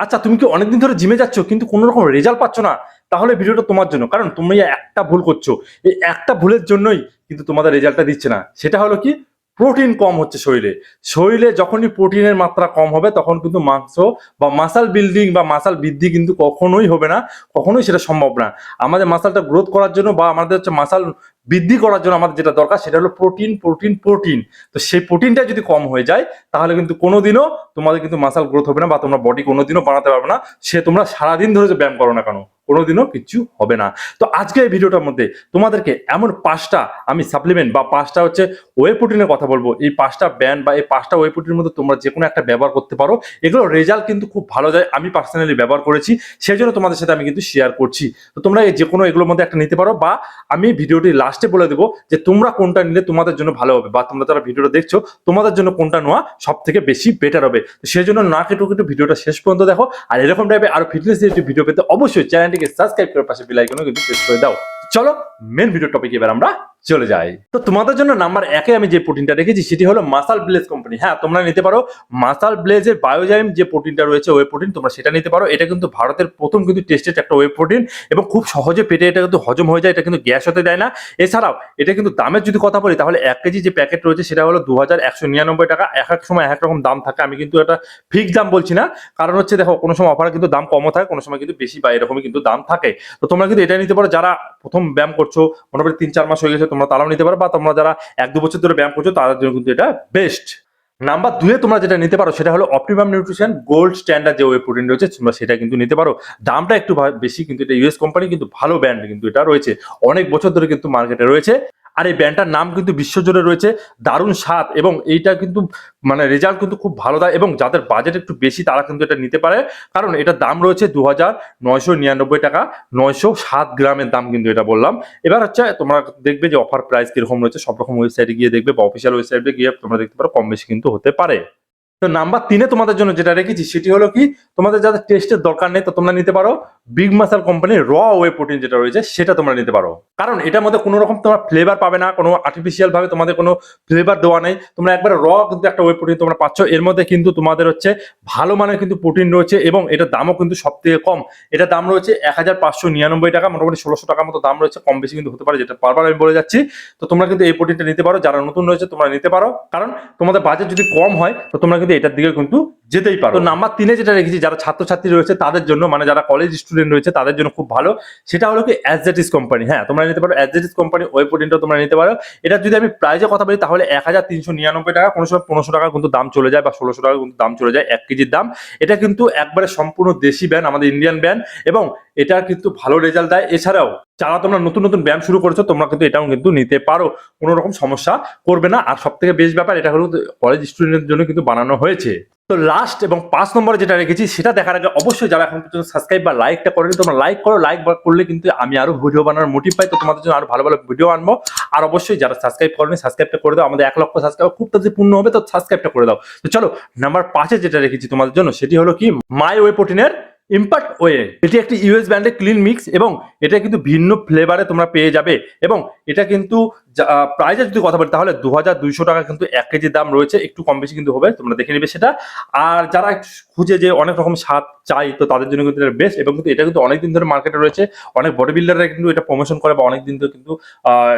আচ্ছা তুমি কি অনেকদিন ধরে জিমে যাচ্ছ, কিন্তু কোনো রকম রেজাল্ট পাচ্ছ না? তাহলে ভিডিওটা তোমার জন্য। কারণ তুমি একটা ভুল করছ। এই একটা ভুলের জন্যই কিন্তু তোমাদের রেজাল্টটা দিচ্ছে না। সেটা হলো কি? প্রোটিন কম হচ্ছে শরীরে। শরীরে যখনই প্রোটিনের মাত্রা কম হবে, তখন কিন্তু মাংস বা মাসাল বিল্ডিং বা মাসাল বৃদ্ধি কিন্তু কখনোই হবে না, কখনোই সেটা সম্ভব না। আমাদের মাসালটা গ্রোথ করার জন্য বা আমাদের হচ্ছে মাসাল বৃদ্ধি করার জন্য আমাদের যেটা দরকার, সেটা হলো প্রোটিন প্রোটিন প্রোটিন তো সেই প্রোটিনটা যদি কম হয়ে যায়, তাহলে কিন্তু কোনোদিনও তোমাদের কিন্তু মাসাল গ্রোথ হবে না বা তোমরা বডি কোনোদিনও বানাতে পারবে না। সে তোমরা সারাদিন ধরে যে ব্যায়াম করো না কেন? কোনোদিনও কিচ্ছু হবে না। তো আজকে এই ভিডিওটার মধ্যে তোমাদেরকে এমন পাঁচটা আমি সাপ্লিমেন্ট বা পাঁচটা হচ্ছে ওয়ে প্রোটিনের কথা বলব। এই পাঁচটা ব্যান্ড বা এই পাঁচটা ওয়ে প্রোটিনের মধ্যে তোমরা যে কোনো একটা ব্যবহার করতে পারো। এগুলো রেজাল্ট কিন্তু খুব ভালো যায় আমি পার্সোনালি ব্যবহার করেছি। সেই জন্য তোমাদের সাথে আমি কিন্তু শেয়ার করছি। তো তোমরা এই যে কোনো এগুলোর মধ্যে একটা নিতে পারো বা আমি ভিডিওটি লাস্টে বলে দেবো যে তোমরা কোনটা নিলে তোমাদের জন্য ভালো হবে বা তোমরা যারা ভিডিওটা দেখছ, তোমাদের জন্য কোনটা নেওয়া সব থেকে বেশি বেটার হবে। তো সেই জন্য না কেটে ভিডিওটা শেষ পর্যন্ত দেখো। আর এরকম টাইপের আরও ফিটনেস ভিডিও পেতে অবশ্যই চ্যানেলটিকে সাবস্ক্রাইব করে পাশে বেল আইকনও কিন্তু প্রেস করে দাও। চলো মেন ভিডিও টপিক এবার আমরা চলে যায়। তো তোমাদের জন্য নাম্বার একে আমি যে প্রোটিনটা রেখেছি, সেটি হলো মাসাল ব্লেজ কোম্পানি হ্যাঁ তোমরা নিতে পারো মাসাল ব্লেজের বায়োজাইম যে প্রোটিনটা রয়েছে ওয়ে প্রোটিন তোমরা সেটা নিতে পারো। এটা কিন্তু ভারতের প্রথম কিন্তু টেস্টেড একটা ওয়ে প্রোটিন এবং খুব সহজে পেটে এটা কিন্তু হজম হয়ে যায়, এটা কিন্তু গ্যাস হতে দেয় না। এছাড়াও, এটা কিন্তু দামের যদি কথা বলি, তাহলে এক কেজি যে প্যাকেট রয়েছে, সেটা হলো দু একশো নিরানব্বই টাকা। এক এক সময় এক এক রকম দাম থাকে, আমি কিন্তু এটা ফিক্স দাম বলছি না। কারণ হচ্ছে, দেখো, কোনো সময় অফারে কিন্তু দাম কমও থাকে, কোনো সময় কিন্তু বেশি বা এরকমই কিন্তু দাম থাকে। তো তোমরা কিন্তু এটা নিতে পারো, যারা প্রথম ব্যায়াম করছ, মোটামুটি তিন চার মাস হয়ে গেছে তোমরা তারাও নিতে পারো বা তোমরা যারা এক দু বছর ধরে ব্যায়াম করছ, তাদের জন্য কিন্তু এটা বেস্ট নাম্বার দুয়ে তোমরা যেটা নিতে পারো, সেটা হলো অপটিমাম নিউট্রিশন গোল্ড স্ট্যান্ডার্ড যে ওয়ে প্রোটিন রয়েছে, তোমরা সেটা কিন্তু নিতে পারো। দামটা একটু বেশি, কিন্তু এটা ইউএস কোম্পানি কিন্তু ভালো ব্র্যান্ড কিন্তু এটা রয়েছে। অনেক বছর ধরে কিন্তু মার্কেটে রয়েছে। আর এই ব্যান্ডটার নাম কিন্তু বিশ্বজুড়ে রয়েছে, দারুণ স্বাদ এবং এইটা কিন্তু মানে রেজাল্ট কিন্তু খুব ভালো দেয় এবং যাদের বাজেট একটু বেশি তারা কিন্তু এটা নিতে পারে। কারণ এটার দাম রয়েছে দু হাজার নয়শো নিরানব্বই টাকা, নয়শো সাত গ্রামের দাম কিন্তু এটা বললাম। এবার হচ্ছে তোমরা দেখবে যে অফার প্রাইস কীরকম রয়েছে সব রকম ওয়েবসাইটে গিয়ে দেখবে বা অফিসিয়াল ওয়েবসাইটে গিয়ে তোমরা দেখতে পারো কম বেশি কিন্তু হতে পারে। তো নাম্বার তিনে তোমাদের জন্য যেটা রেখেছি, সেটি হলো কি, তোমাদের যাদের টেস্টের দরকার নেই, তো তোমরা নিতে পারো। বিগ মাসাল কোম্পানির র ওয়ে প্রোটিন যেটা রয়েছে, সেটা তোমরা নিতে পারো। কারণ এটার মধ্যে কোনো রকম তোমার ফ্লেভার পাবে না, কোনো আর্টিফিশিয়াল ভাবে তোমাদের কোনো ফ্লেভার দেওয়া নেই। তোমরা একবার র কিন্তু একটা ওয়ে প্রোটিন তোমরা পাচ্ছ, এর মধ্যে কিন্তু তোমাদের হচ্ছে ভালো মানের কিন্তু প্রোটিন রয়েছে এবং এটার দামও কিন্তু সব থেকে কম। এটার দাম রয়েছে এক হাজার পাঁচশো নিরানব্বই টাকা, মোটামুটি ষোলোশো টাকার মতো দাম রয়েছে, কম বেশি কিন্তু হতে পারে, যেটা বারবার আমি বলে যাচ্ছি। তো তোমরা কিন্তু এই প্রোটিনটা নিতে পারো, যারা নতুন রয়েছে তোমরা নিতে পারো। কারণ তোমাদের বাজেট যদি কম হয়, তো তোমরা কিন্তু এটার দিকে কিন্তু যেতেই পারো নাম্বার তিনে যেটা রেখেছি যারা ছাত্রছাত্রী রয়েছে তাদের জন্য মানে যারা কলেজ স্টুডেন্ট রয়েছে তাদের জন্য খুব ভালো। সেটা হলো কি অ্যাজেটিস কোম্পানি হ্যাঁ তোমরা নিতে পারো। অ্যাজেটিস কোম্পানি ওই প্রোটিনটা তোমরা নিতে পারো। এটা যদি আমি প্রাইজে কথা বলি তাহলে এক হাজার তিনশো নিরানব্বই টাকা কোনো সময় পনেরোশো টাকা কিন্তু দাম চলে যায় বা ষোলোশো টাকা কিন্তু দাম চলে যায় এক কেজির দাম। এটা কিন্তু একবারে সম্পূর্ণ দেশি ব্যান্ড আমাদের ইন্ডিয়ান ব্যান্ড এবং এটা কিন্তু ভালো রেজাল্ট দেয়। এছাড়াও যারা তোমরা নতুন নতুন ব্যায়াম শুরু করেছ তোমরা কিন্তু এটাও কিন্তু নিতে পারো। কোনো রকম সমস্যা করবে না। আর সব থেকে বেশ ব্যাপার এটা হলো কলেজ স্টুডেন্টের জন্য কিন্তু বানানো হয়েছে। তো লাস্ট এবং পাঁচ নম্বরে যেটা রেখেছি, সেটা দেখার আগে অবশ্যই যারা এখন পর্যন্ত সাবস্ক্রাইব বা লাইকটা করেনি, তোমরা লাইক করো। লাইক করলে কিন্তু আমি আরও ভিডিও বানানোর মোটিভ পাই, তো তোমাদের জন্য আরও ভালো ভালো ভিডিও আনব। আর অবশ্যই যারা সাবস্ক্রাইব করেনি সাবস্ক্রাইবটা করে দাও। আমাদের এক লক্ষ সাবস্ক্রাইব খুব তাড়াতাড়ি পূর্ণ হবে, তো সাবস্ক্রাইবটা করে দাও। তো চলো নাম্বার পাঁচে যেটা রেখেছি তোমাদের জন্য, সেটি হলো কি? মাই ওয়ে প্রোটিনের ইম্প্যাক্ট ওয়ে এটি একটি ইউএস ব্র্যান্ডের ক্লিন মিক্স এবং এটা কিন্তু ভিন্ন ফ্লেভারে তোমরা পেয়ে যাবে। এবং এটা কিন্তু প্রাইজের যদি কথা বলি, তাহলে দু হাজার দুইশো টাকা কিন্তু এক কেজি দাম রয়েছে, একটু কম বেশি কিন্তু হবে, তোমরা দেখে নেবে সেটা। আর যারা খুঁজে যে অনেক রকম স্বাদ চাই, তো তাদের জন্য কিন্তু এটা বেস্ট এবং কিন্তু এটা কিন্তু অনেকদিন ধরে মার্কেটে রয়েছে। অনেক বডি বিল্ডাররা কিন্তু এটা প্রমোশন করে বা অনেক দিন ধরে কিন্তু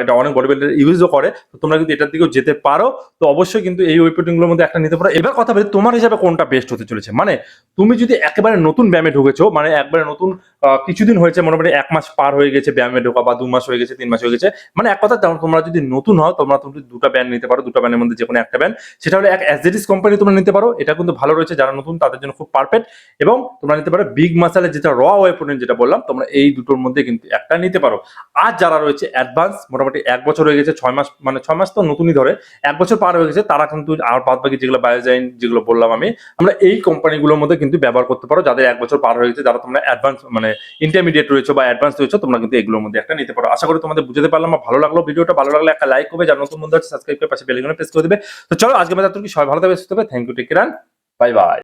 এটা অনেক বডি বিল্ডার ইউজও করে। তো তোমরা কিন্তু এটার দিকেও যেতে পারো। তো অবশ্যই কিন্তু এই ওয়েব প্রোটিনগুলোর মধ্যে একটা নিতে পারো। এবার কথা বলি, তোমার হিসাবে কোনটা বেস্ট হতে চলেছে? মানে তুমি যদি একেবারে নতুন ব্যায়ামে ঢুকেছো মানে একবারে নতুন কিছুদিন হয়েছে, মোটামুটি এক মাস পার হয়ে গেছে ব্যায়ামে ঢোকা বা দু মাস হয়ে গেছে, তিন মাস হয়ে গেছে মানে এক কথা তোমরা যদি নতুন হও তোমরা তুমি দুটা ব্যান্ড নিতে পারো, দুটা ব্যান্ডের মধ্যে যে কোনো একটা ব্যান্ড সেটা হলো এক অ্যাজেটিস কোম্পানি তোমরা নিতে পারো, এটা কিন্তু ভালো রয়েছে যারা নতুন, তাদের জন্য খুব পারফেক্ট এবং তোমরা নিতে পারো বিগ মাসালের যেটা র ওয়ে যেটা বললাম, তোমরা এই দুটোর মধ্যে কিন্তু একটা নিতে পারো। আর যারা রয়েছে অ্যাডভান্স মোটামুটি এক বছর হয়ে গেছে, ছয় মাস মানে ছয় মাস তো নতুনই ধরে, এক বছর পার হয়ে গেছে, তারা কিন্তু আর বাদ বাকি যেগুলো বায়োজাইন যেগুলো বললাম আমি, আমরা এই কোম্পানিগুলোর মধ্যে কিন্তু ব্যবহার করতে পারো, যাদের এক বছর পার হয়ে গেছে, যারা তোমরা অ্যাডভান্স মানে ইন্টারমিডিয়েট রয়েছে বা অ্যাডভান্স রয়েছে, তোমরা কিন্তু এগুলোর মধ্যে একটা নিতে পারো। আশা করি তোমাদের বুঝতে পারলাম ভালো লাগল, ভিডিওটা ভালো লাগলে একটা লাইক করবে, যারা নতুন বন্ধু আছে সাবস্ক্রাইব করে পাশে বেল আইকনে প্রেস করে দেবে। তো চলো আজকে আমাদের তুমি সবাই ভালো থাকবে, সুস্থ হবে thank you take bye bye